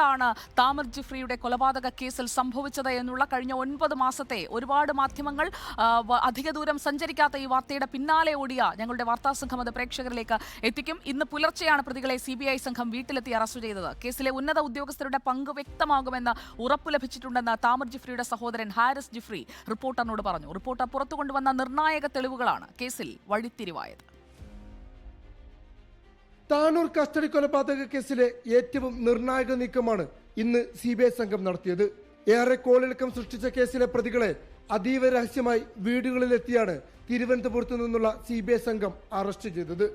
എന്താണ് താമർ ജിഫ്രിയുടെ കൊലപാതക കേസിൽ സംഭവിച്ചത് എന്നുള്ള കഴിഞ്ഞ ഒൻപത് മാസത്തെ ഒരുപാട് മാധ്യമങ്ങൾ അധിക ദൂരം സഞ്ചരിക്കാത്ത ഈ വാർത്തയുടെ പിന്നാലെ ഓടിയ ഞങ്ങളുടെ വാർത്താ സംഘം അത് പ്രേക്ഷകരിലേക്ക് എത്തിക്കും. ഇന്ന് പുലർച്ചെയാണ് പ്രതികളെ സി ബി ഐ സംഘം വീട്ടിലെത്തി അറസ്റ്റ് ചെയ്തത്. കേസിലെ ഉന്നത ഉദ്യോഗസ്ഥരുടെ പങ്ക് വ്യക്തമാകുമെന്ന് ഉറപ്പ് ലഭിച്ചിട്ടുണ്ടെന്ന് താമർ ജിഫ്രിയുടെ സഹോദരൻ ഹാരിസ് ജിഫ്രി റിപ്പോർട്ടറിനോട് പറഞ്ഞു. റിപ്പോർട്ടർ പുറത്തു കൊണ്ടുവന്ന നിർണായക തെളിവുകളാണ് കേസിൽ വഴിത്തിരിവായത്. താനൂർ കസ്റ്റഡി കൊലപാതക കേസിലെ ഏറ്റവും നിർണായക നീക്കമാണ് ഇന്ന് സി ബി ഐ സംഘം നടത്തിയത്. ഏറെ കോളിളക്കം സൃഷ്ടിച്ച കേസിലെ പ്രതികളെ അതീവ രഹസ്യമായി വീടുകളിലെത്തിയാണ് തിരുവനന്തപുരത്തു നിന്നുള്ള സി ബി ഐ സംഘം അറസ്റ്റ് ചെയ്തത്.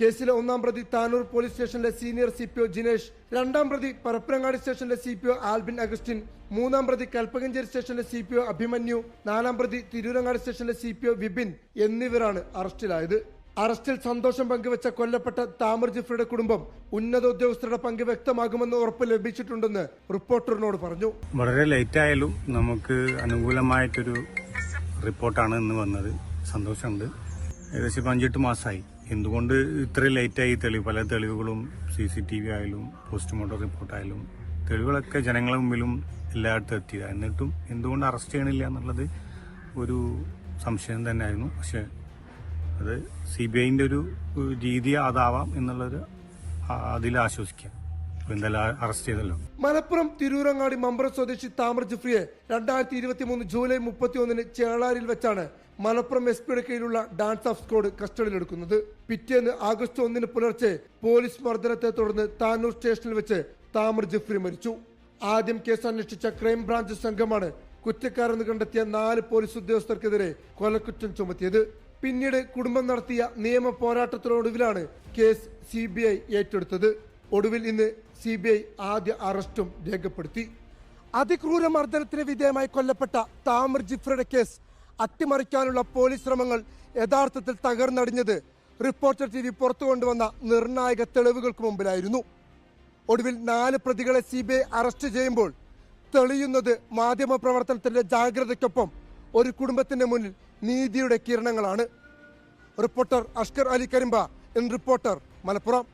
കേസിലെ ഒന്നാം പ്രതി താനൂർ പോലീസ് സ്റ്റേഷനിലെ senior C P O Jinesh രണ്ടാം പ്രതി പരപ്പനങ്ങാടി സ്റ്റേഷനിലെ C P O Albin Augustine മൂന്നാം പ്രതി കൽപ്പകഞ്ചേരി സ്റ്റേഷനിലെ സി പി ഒ അഭിമന്യു നാലാം പ്രതി തിരൂരങ്ങാടി സ്റ്റേഷനിലെ സി പി ഒ വിപിൻ എന്നിവരാണ് അറസ്റ്റിലായത്. അറസ്റ്റിൽ സന്തോഷം പങ്കുവച്ച കൊല്ലപ്പെട്ട താമർ ജിഫ്രിയുടെ കുടുംബം ഉന്നത ഉദ്യോഗസ്ഥരുടെ പങ്ക് വ്യക്തമാകുമെന്ന് ഉറപ്പ് ലഭിച്ചിട്ടുണ്ടെന്ന് റിപ്പോർട്ടറിനോട് പറഞ്ഞു. വളരെ ലേറ്റ് ആയാലും നമുക്ക് അനുകൂലമായിട്ടൊരു റിപ്പോർട്ടാണ് ഇന്ന് വന്നത്. സന്തോഷമുണ്ട്. ഏകദേശം അഞ്ചെട്ട് മാസമായി. എന്തുകൊണ്ട് ഇത്രയും ലേറ്റായി തെളിവ്? പല തെളിവുകളും സി സി ടി വി ആയാലും പോസ്റ്റ്മോർട്ടം റിപ്പോർട്ടായാലും തെളിവുകളൊക്കെ ജനങ്ങളുടെ മുമ്പിലും എല്ലായിടത്തും എത്തിയത്. എന്നിട്ടും എന്തുകൊണ്ട് അറസ്റ്റ് ചെയ്യണില്ല എന്നുള്ളത് ഒരു സംശയം തന്നെയായിരുന്നു. പക്ഷെ അത് സി ബി ഐന്റെ ഒരു രീതി അതാവാം എന്നുള്ളൊരു അതിൽ ആശ്വസിക്കാം. മലപ്പുറം തിരൂരങ്ങാടി മമ്പറ സ്വദേശി താമർ ജിഫ്രിയെ രണ്ടായിരത്തി ഇരുപത്തി മൂന്ന് ജൂലൈ മുപ്പത്തി ഒന്നിന് ചേളാരിൽ വെച്ചാണ് മലപ്പുറം എസ് പിയുടെ കീഴിലുള്ള ഡാൻസ് ഓഫ് സ്ക്വാഡ് കസ്റ്റഡിയിലെടുക്കുന്നത്. പിറ്റേന്ന് ആഗസ്റ്റ് ഒന്നിന് പുലർച്ചെ പോലീസ് മർദ്ദനത്തെ തുടർന്ന് താനൂർ സ്റ്റേഷനിൽ വെച്ച് താമർ ജിഫ്രി മരിച്ചു. ആദ്യം കേസ് അന്വേഷിച്ച ക്രൈംബ്രാഞ്ച് സംഘമാണ് കുറ്റക്കാരെന്ന് കണ്ടെത്തിയ നാല് പോലീസ് ഉദ്യോഗസ്ഥർക്കെതിരെ കൊലക്കുറ്റം ചുമത്തിയത്. പിന്നീട് കുടുംബം നടത്തിയ നിയമ പോരാട്ടത്തിനൊടുവിലാണ് കേസ് സി ബി ഐ ഏറ്റെടുത്തത്. ഒടുവിൽ ഇന്ന് സി ബി ഐ ആദ്യ അറസ്റ്റും രേഖപ്പെടുത്തി. അതിക്രൂര മർദ്ദനത്തിന് വിധേയമായി കൊല്ലപ്പെട്ട താമർ ജിഫ്രയുടെ കേസ് അട്ടിമറിക്കാനുള്ള പോലീസ് ശ്രമങ്ങൾ യഥാർത്ഥത്തിൽ തകർന്നടിഞ്ഞത് റിപ്പോർട്ടർ ടി വി പുറത്തു കൊണ്ടുവന്ന നിർണായക തെളിവുകൾക്ക് മുമ്പിലായിരുന്നു. ഒടുവിൽ നാല് പ്രതികളെ സി ബി ഐ അറസ്റ്റ് ചെയ്യുമ്പോൾ തെളിയുന്നത് മാധ്യമ പ്രവർത്തനത്തിന്റെ ജാഗ്രതയ്ക്കൊപ്പം ഒരു കുടുംബത്തിന്റെ മുന്നിൽ നീതിയുടെ കിരണങ്ങളാണ്. റിപ്പോർട്ടർ അഷ്കർ അലി കരിമ്പ എൻ റിപ്പോർട്ടർ മലപ്പുറം.